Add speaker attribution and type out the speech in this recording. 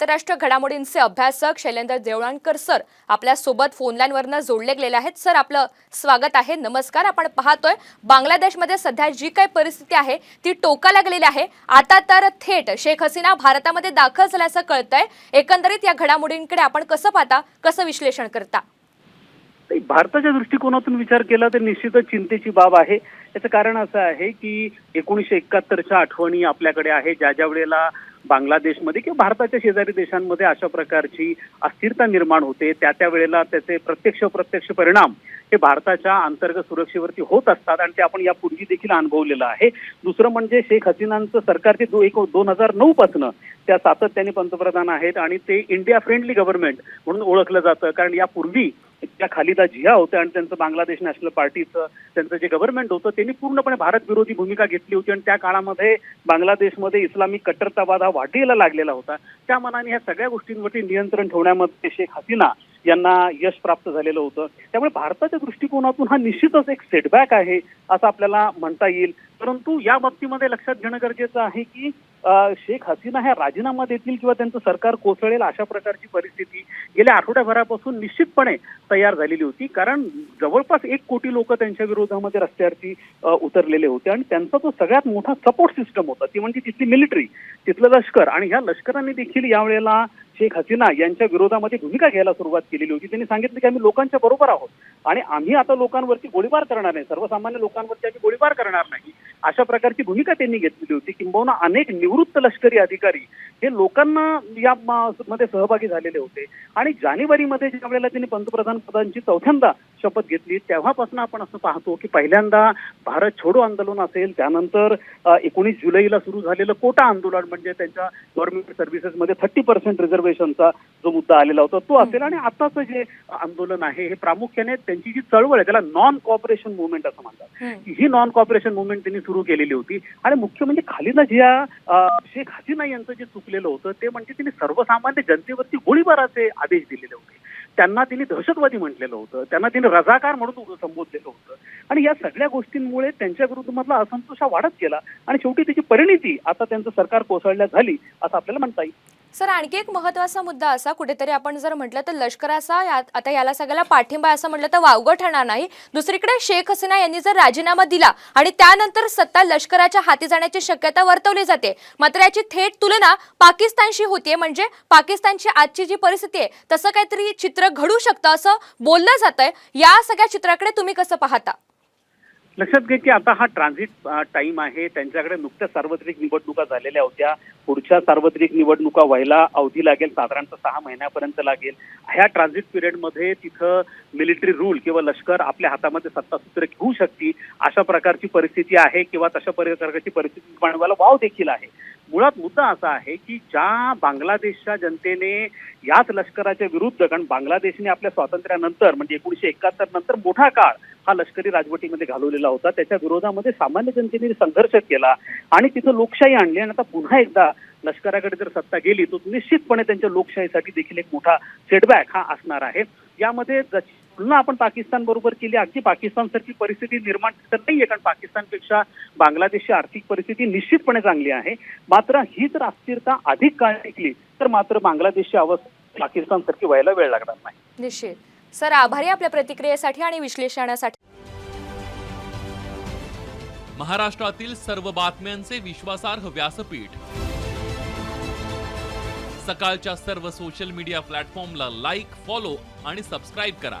Speaker 1: आंतरराष्ट्रीय घडामोडींचे अभ्यासक शैलेंद्र देवळणकर सर आपल्यासोबत फोनलाईनवरनं जोडले गेलेले आहेत. सर आपलं स्वागत आहे. नमस्कार. आपण पाहतोय बांगलादेशमध्ये सध्या जी काही परिस्थिती आहे ती टोकाला गेलेली आहे. आता तर थेट शेख हसीना भारतामध्ये दाखल झाल्याचं कळतंय. एकंदरीत या घडामोडींकडे आपण कसं पाहता कसं विश्लेषण करता?
Speaker 2: भारताच्या दृष्टिकोनातून विचार केला तर निश्चितच चिंतेची बाब आहे. याचं कारण असं आहे की एकोणीसशे एकाहत्तरच्या आठवणी आपल्याकडे आहे. ज्या ज्या वेळेला बांगलादेशमध्ये किंवा भारताच्या शेजारी देशांमध्ये अशा प्रकारची अस्थिरता निर्माण होते. त्या त्या वेळेला त्याचे प्रत्यक्ष अप्रत्यक्ष परिणाम हे भारताच्या अंतर्गत सुरक्षेवरती होत असतात आणि ते आपण यापूर्वी देखील अनुभवलेलं आहे. दुसरं म्हणजे शेख हसीनांचं सरकारचे दो- एक दोन हजार नऊ पासनं त्या सातत्याने पंतप्रधान आहेत आणि ते इंडिया फ्रेंडली गव्हर्नमेंट म्हणून ओळखलं जातं. कारण यापूर्वी त्या खालिदा जिया होत्या आणि त्यांचं बांगलादेश नॅशनल पार्टीचं त्यांचं जे गव्हर्नमेंट होतं त्यांनी पूर्णपणे भारत विरोधी भूमिका घेतली होती. आणि त्या काळामध्ये बांगलादेशमध्ये इस्लामिक कट्टरतावाद हा वाढीला लागलेला होता. त्या मनाने ह्या सगळ्या गोष्टींवरती नियंत्रण ठेवण्यामध्ये शेख हसीना यांना यश प्राप्त झालेलं होतं. त्यामुळे भारताच्या दृष्टिकोनातून हा निश्चितच एक सेटबॅक आहे असं आपल्याला म्हणता येईल. परंतु या बाबतीमध्ये लक्षात घेणं गरजेचं आहे की शेख हसीना ह्या राजीनामा देतील किंवा त्यांचं सरकार कोसळेल अशा प्रकारची परिस्थिती गेल्या आठवड्याभरापासून निश्चितपणे तयार झालेली होती. कारण जवळपास एक कोटी लोक त्यांच्या विरोधामध्ये रस्त्यावरती उतरलेले होते आणि त्यांचा जो सगळ्यात मोठा सपोर्ट सिस्टम होता. ती म्हणजे तिथली मिलिटरी तिथलं लष्कर. आणि ह्या लष्कराने देखील यावेळेला शेख हसीना यांच्या विरोधामध्ये भूमिका घ्यायला सुरुवात केलेली होती. त्यांनी सांगितलं की आम्ही लोकांच्या बरोबर आहोत. आणि आम्ही आता लोकांवरती गोळीबार करणार नाही. सर्वसामान्य लोकांवरती आम्ही गोळीबार करणार नाही. अशा प्रकारची भूमिका त्यांनी घेतलेली होती किंबहुना अनेक निवृत्त लष्करी अधिकारी हे लोकांना या मध्ये सहभागी झालेले होते. आणि जानेवारीमध्ये ज्या वेळेला त्यांनी पंतप्रधान पदांची चौथ्यांदा शपथ घेतली. तेव्हापासून आपण असं पाहतो की पहिल्यांदा भारत छोडो आंदोलन असेल त्यानंतर एकोणीस जुलैला सुरू झालेलं कोटा आंदोलन म्हणजे त्यांच्या गव्हर्नमेंट सर्व्हिसेसमध्ये थर्टी पर्सेंट रिझर्वेशनचा जो मुद्दा आलेला होता तो असेल. आणि आताचं जे आंदोलन आहे हे प्रामुख्याने त्यांची जी चळवळ आहे त्याला नॉन कॉपरेशन मुवमेंट असं म्हणतात. ही. नॉन कॉपरेशन मुवमेंट त्यांनी सुरू केलेली होती. आणि मुख्य म्हणजे खालिदा जिया शेख हसीना यांचं जे चुकलेलं होतं ते म्हणजे त्यांनी सर्वसामान्य जनतेवरती गोळीबाराचे आदेश दिलेले होते. त्यांना तिने दहशतवादी म्हटलेलं होतं. त्यांना तिने रजाकार म्हणून संबोधलेलं होतं. आणि या सगळ्या गोष्टींमुळे त्यांच्या विरुद्धमधला असंतोष हा वाढत गेला. आणि शेवटी त्याची परिणिती आता त्यांचं सरकार कोसळल्या झाली असं आपल्याला म्हणता येईल.
Speaker 1: सर आणखी एक महत्त्वाचा मुद्दा असा कुठेतरी आपण जर म्हटलं तर लष्कराचा या- आता याला सगळ्याला पाठिंबा असं म्हटलं तर वावगं ठरणार नाही. दुसरीकडे शेख हसीना यांनी जर राजीनामा दिला आणि त्यानंतर सत्ता लष्कराच्या हाती जाण्याची शक्यता वर्तवली जाते मात्र याची थेट तुलना पाकिस्तानशी होते म्हणजे पाकिस्तानची आजची जी परिस्थिती आहे तसं काहीतरी चित्र घडू शकतं असं बोललं जातंय. या सगळ्या चित्राकडे तुम्ही कसं पाहता?
Speaker 2: लक्षात घे की आता हा ट्रान्झिट टाइम आहे. त्यांच्याकडे नुकत्याच सार्वत्रिक निवडणुका झालेल्या होत्या. पुढच्या सार्वत्रिक निवडणुका व्हायला अवधी लागेल. साधारणतः सहा महिन्यापर्यंत लागेल. ह्या ट्रान्झिट पिरियडमध्ये तिथं मिलिटरी रूल किंवा लष्कर आपल्या हातामध्ये सत्तासूत्र घेऊ शकते अशा प्रकारची परिस्थिती आहे किंवा तशा प्रकारची परिस्थिती निर्माण व्हायला वाव देखील आहे. मुळात मुद्दा असा आहे की ज्या बांगलादेशच्या जनतेने याच लष्कराच्या विरुद्ध कारण बांगलादेशने आपल्या स्वातंत्र्यानंतर म्हणजे एकोणीशे एकाहत्तर नंतर मोठा काळ हा लष्करी राजवटीमध्ये घालवलेला होता. त्याच्या विरोधामध्ये सामान्य जनतेने संघर्ष केला आणि तिथं लोकशाही आणली आणि आता पुन्हा एकदा लष्कराकडे जर सत्ता गेली तर निश्चितपणे त्यांच्या लोकशाहीसाठी देखील एक मोठा सेटबॅक हा असणार आहे. यामध्ये जशी तुलना आपण पाकिस्तान बरोबर केली? अगदी पाकिस्तान सारखी परिस्थिती निर्माण तर नाहीये कारण पाकिस्तानपेक्षा बांगलादेशची आर्थिक परिस्थिती निश्चितपणे चांगली आहे. मात्र ही जर अस्थिरता अधिक काळ टिकली तर मात्र बांगलादेशची अवस्था पाकिस्तान सारखी व्हायला वेळ लागणार नाही.
Speaker 1: निश्चित. सर आभारी आहे आपल्या प्रतिक्रियेसाठी आणि विश्लेषणासाठी.
Speaker 3: महाराष्ट्रातील सर्व बातम्यांचे विश्वासार्ह व्यासपीठ. सकाळच्या सर्व सोशल मीडिया प्लॅटफॉर्मला लाईक फॉलो आणि सबस्क्राईब करा.